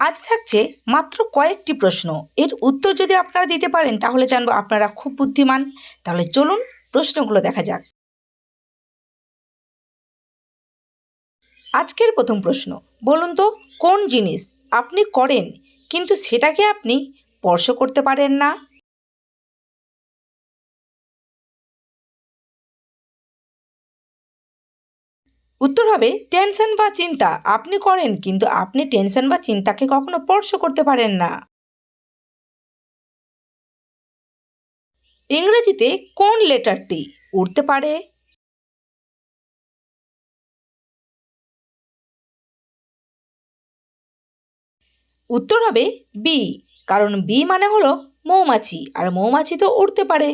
আজ থাকছে মাত্র কয়েকটি প্রশ্ন। এর উত্তর যদি আপনারা দিতে পারেন, তাহলে জানব আপনারা খুব বুদ্ধিমান। তাহলে চলুন প্রশ্নগুলো দেখা যাক। আজকের প্রথম প্রশ্ন, বলুন তো, কোন জিনিস আপনি করেন, কিন্তু সেটাকে আপনি স্পর্শ করতে পারেন না? উত্তর হবে, টেনশন বা চিন্তা। আপনি করেন, কিন্তু আপনি টেনশন বা চিন্তাকে কখনো স্পর্শ করতে পারেন না। ইংরেজিতে কোন লেটারটি উড়তে পারে? উত্তর হবে, বি। কারণ বি মানে হলো মৌমাছি, আর মৌমাছি তো উড়তে পারে।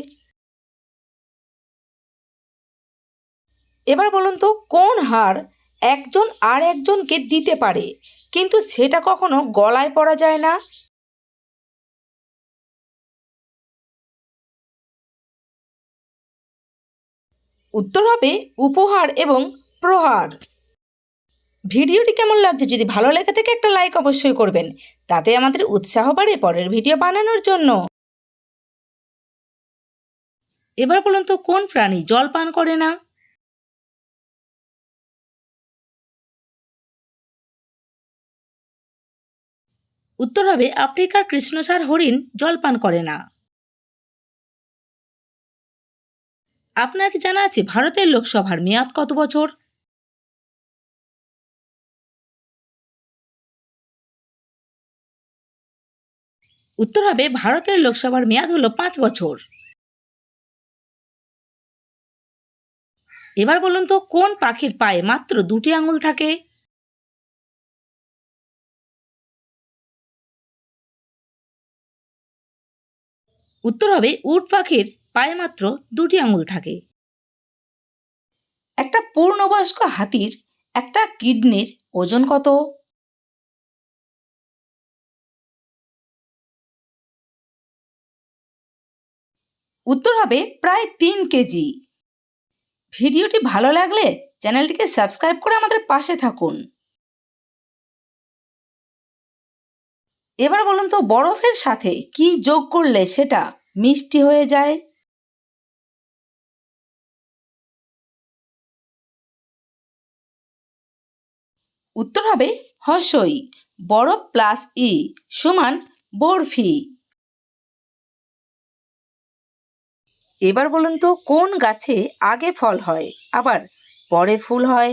এবার বলুন তো, কোন হার একজন আর একজনকে দিতে পারে? কিন্তু সেটা কখনো গলায় পরা যায় না। উত্তর হবে উপহার এবং প্রহার। ভিডিওটি কেমন লাগছে যদি ভালো লেগে থাকে একটা লাইক অবশ্যই করবেন। তাতে আমাদের উৎসাহ বাড়ে পরের ভিডিও বানানোর জন্য। এবার বলুন তো, কোন প্রাণী জল পান করে না? উত্তর হবে, আফ্রিকার কৃষ্ণসার হরিণ জল পান করে না। আপনার কি জানা আছে ভারতের লোকসভার মেয়াদ কত বছর? উত্তর হবে, ভারতের লোকসভার মেয়াদ হলো পাঁচ বছর। এবার বলুন তো, কোন পাখির পায়ে মাত্র দুটি আঙুল থাকে? উত্তর হবে উট পাখির পায়ে মাত্র দুটি আঙুল থাকে। একটা পূর্ণবয়স্ক হাতির একটা কিডনির ওজন কত? উত্তর হবে প্রায় তিন কেজি। ভিডিওটি ভালো লাগলে চ্যানেলটিকে সাবস্ক্রাইব করে আমাদের পাশে থাকুন। এবার বলুন তো বরফের সাথে কি যোগ করলে সেটা? মিষ্টি হয়ে যায়। উত্তর হবে হসই বরফ প্লাস ই সমান বরফি এবার বলুন তো, কোন গাছে আগে ফল হয়? আবার পরে ফুল হয়?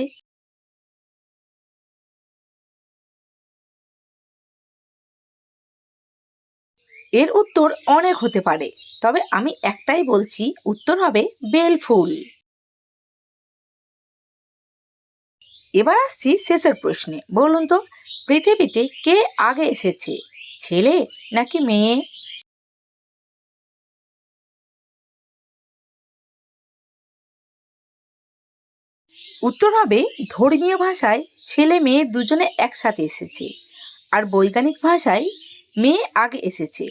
এর উত্তর অনেক হতে পারে। তবে আমি একটাই বলছি, উত্তর হবে বেল ফুল এবার আসছি শেষের প্রশ্নে। বলুন তো, পৃথিবীতে কে আগে এসেছে? ছেলে নাকি মেয়ে? উত্তর হবে ধর্মীয় ভাষায় ছেলে মেয়ে দুজনে একসাথে এসেছে। আর বৈজ্ঞানিক ভাষায় মেয়ে আগে এসেছে।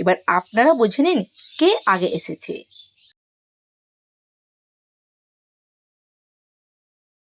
এবার আপনারা বুঝে নিন কে আগে এসেছে।